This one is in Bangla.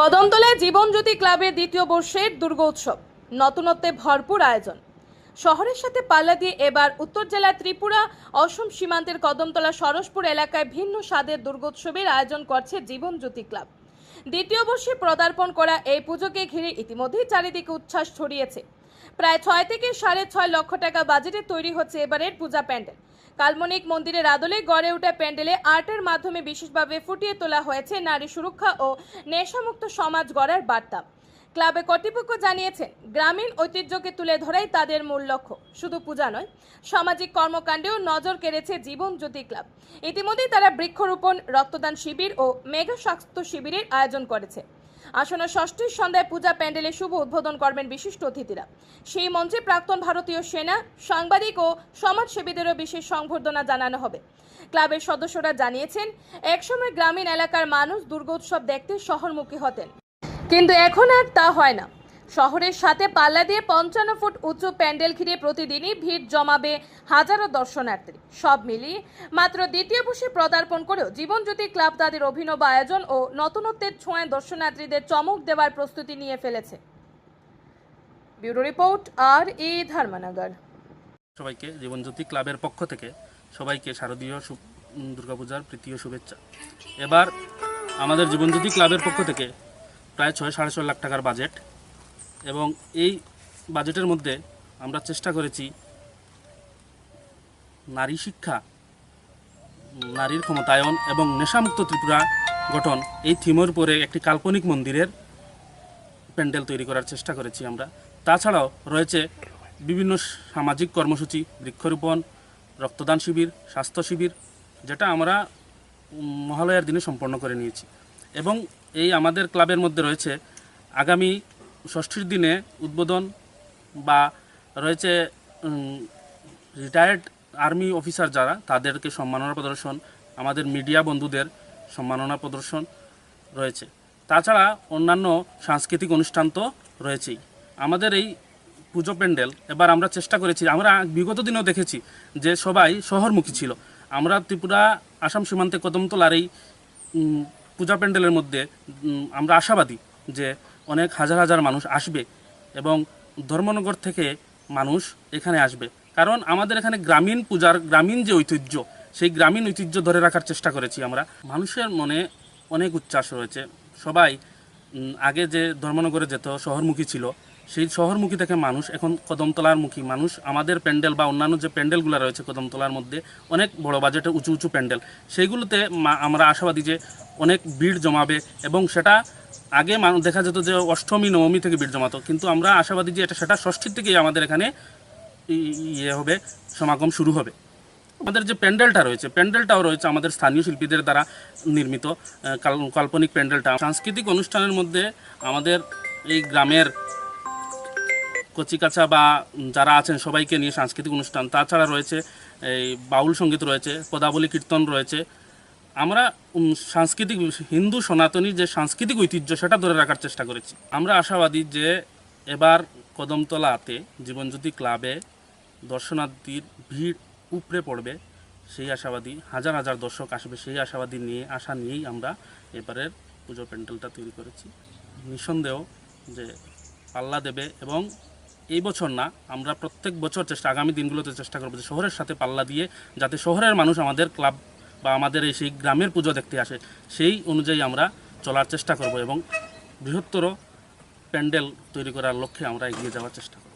কদমতলায় জীবনজ্যোতি ক্লাবের দ্বিতীয় বর্ষের দুর্গোৎসব নতুনত্বে ভরপুর আয়োজন। শহরের সাথে পাল্লা দিয়ে এবার উত্তর জেলার ত্রিপুরা, অসম সীমান্তের কদমতলা, সরসপুর এলাকায় ভিন্ন স্বাদের দুর্গোৎসবের আয়োজন করছে জীবনজ্যোতি ক্লাব। দ্বিতীয় বর্ষে পদার্পণ করা এই পুজোকে ঘিরে ইতিমধ্যেই চারিদিকে উচ্ছ্বাস ছড়িয়েছে। প্রায় ছয় থেকে সাড়ে ছয় লক্ষ টাকা বাজেটে তৈরি হচ্ছে এবারের পূজা প্যান্ডেল। কালমনিক মন্দিরের আদলে গড়ে ওঠা প্যান্ডেলে আর্টের মাধ্যমে বিশেষভাবে ফুটিয়ে তোলা হয়েছে নারী সুরক্ষা ও নেশামুক্ত সমাজ গড়ার বার্তা। ক্লাবে কর্তৃপক্ষ জানিয়েছেন, গ্রামীণ ঐতিহ্যকে তুলে ধরাই তাদের মূল লক্ষ্য। শুধু পূজা নয়, সামাজিক কর্মকাণ্ডেও নজর কেড়েছে জীবন জ্যোতি ক্লাব। ইতিমধ্যেই তারা বৃক্ষরোপণ, রক্তদান শিবির ও মেগা স্বাস্থ্য শিবিরের আয়োজন করেছে। আসন্ন ষষ্ঠীর সন্ধ্যায় পূজা প্যান্ডেলে শুভ উদ্বোধন করবেন বিশিষ্ট অতিথিরা। সেই মঞ্চে প্রাক্তন ভারতীয় সেনা, সাংবাদিক ও সমাজসেবীদেরও বিশেষ সংবর্ধনা জানানো হবে। ক্লাবের সদস্যরা জানিয়েছেন, একসময় গ্রামীণ এলাকার মানুষ দুর্গোৎসব দেখতে শহরমুখী হতেন। কিন্তু এখন আর তা হয় না। শহরের সাথে পাল্লা দিয়ে পঞ্চান্ন ফুট উঁচু প্যান্ডেল ঘিরে প্রতিদিনই ভিড় জমাবে হাজারো দর্শনার্থী। সব মিলিয়ে মাত্র দ্বিতীয় বর্ষে পদার্পণ করেও জীবনজ্যোতি ক্লাব তাদের অভিনব আয়োজন ও নতুনত্বের ছোঁয়ায় দর্শনার্থীদের চমক দেওয়ার প্রস্তুতি নিয়ে ফেলেছে। ব্যুরো রিপোর্ট, আর এ ধর্মনগর। সবাইকে জীবনজ্যোতি ক্লাবের পক্ষ থেকে সবাইকে শারদীয় দুর্গাপূজার প্রীতীয় শুভেচ্ছা। এবার আমাদের জীবনজ্যোতি ক্লাবের পক্ষ থেকে প্রায় ছয়, সাড়ে ছয় লাখ টাকার বাজেট এবং এই বাজেটের মধ্যে আমরা চেষ্টা করেছি নারী শিক্ষা, নারীর ক্ষমতায়ন এবং নেশামুক্ত ত্রিপুরা গঠন এই থিমের উপরে একটি কাল্পনিক মন্দিরের প্যান্ডেল তৈরি করার চেষ্টা করেছি আমরা। তাছাড়াও রয়েছে বিভিন্ন সামাজিক কর্মসূচি, বৃক্ষরোপণ, রক্তদান শিবির, স্বাস্থ্য শিবির, যেটা আমরা মহালয়ার দিনে সম্পন্ন করে নিয়েছি। এবং এই আমাদের ক্লাবের মধ্যে রয়েছে আগামী ষষ্ঠীর দিনে উদ্বোধন বা রয়েছে রিটায়ার্ড আর্মি অফিসার যারা, তাদেরকে সম্মাননা প্রদর্শন, আমাদের মিডিয়া বন্ধুদের সম্মাননা প্রদর্শন রয়েছে। তাছাড়া অন্যান্য সাংস্কৃতিক অনুষ্ঠান তো রয়েছেই। আমাদের এই পুজো প্যান্ডেল, এবার আমরা চেষ্টা করেছি, আমরা বিগত দিনেও দেখেছি যে সবাই শহরমুখী ছিল। আমরা ত্রিপুরা, আসাম সীমান্তে কদমতলার এই পূজা প্যান্ডেলের মধ্যে আমরা আশাবাদী যে অনেক হাজার হাজার মানুষ আসবে এবং ধর্মনগর থেকে মানুষ এখানে আসবে। কারণ আমাদের এখানে গ্রামীণ পূজার, গ্রামীণ যে ঐতিহ্য, সেই গ্রামীণ ঐতিহ্য ধরে রাখার চেষ্টা করেছি আমরা। মানুষের মনে অনেক উচ্ছ্বাস রয়েছে। সবাই আগে যে ধর্মনগরে যেত, শহরমুখী ছিল সেই শহরমুখী থেকে মানুষ, এখন কদমতলার মুখী মানুষ আমাদের প্যান্ডেল বা অন্যান্য যে প্যান্ডেলগুলো রয়েছে কদমতলার মধ্যে, অনেক বড় বাজেটে উঁচু উঁচু প্যান্ডেল। সেইগুলোতে আমরা আশাবাদী যে অনেক ভিড় জমাবে এবং সেটা আগে মানুষ দেখা যেত যে অষ্টমী, নবমী থেকে ভিড় জমাতো। কিন্তু আমরা আশাবাদী যে এটা, সেটা ষষ্ঠীর থেকেই আমাদের এখানে ইয়ে হবে, সমাগম শুরু হবে। আমাদের যে প্যান্ডেলটা রয়েছে, প্যান্ডেলটাও রয়েছে আমাদের স্থানীয় শিল্পীদের দ্বারা নির্মিত কাল্পনিক প্যান্ডেলটা। সাংস্কৃতিক অনুষ্ঠানের মধ্যে আমাদের এই গ্রামের কচিকাচা বা যারা আছেন সবাইকে নিয়ে সাংস্কৃতিক অনুষ্ঠান। তাছাড়া রয়েছে এই বাউল সংগীত রয়েছে, পদাবলী কীর্তন রয়েছে। আমরা সাংস্কৃতিক, হিন্দু সনাতনী যে সাংস্কৃতিক ঐতিহ্য, সেটা ধরে রাখার চেষ্টা করেছি। আমরা আশাবাদী যে এবার কদমতলাতে, জীবনজ্যোতি ক্লাবে দর্শনার্থীর ভিড় উপড়ে পড়বে, সেই আশাবাদী, হাজার হাজার দর্শক আসবে, সেই আশাবাদী নিয়ে, আশা নিয়েই আমরা এবারের পুজো প্যান্ডেলটা তৈরি করেছি। নিঃসন্দেহ যে পাল্লা দেবে এবং এই বছর না, আমরা প্রত্যেক বছর চেষ্টা, আগামী দিনগুলোতে চেষ্টা করব যে শহরের সাথে পাল্লা দিয়ে যাতে শহরের মানুষ আমাদের ক্লাব বা আমাদের এই সেই গ্রামের পুজো দেখতে আসে, সেই অনুযায়ী আমরা চলার চেষ্টা করব এবং বৃহত্তর প্যান্ডেল তৈরি করার লক্ষ্যে আমরা এগিয়ে যাওয়ার চেষ্টা করব।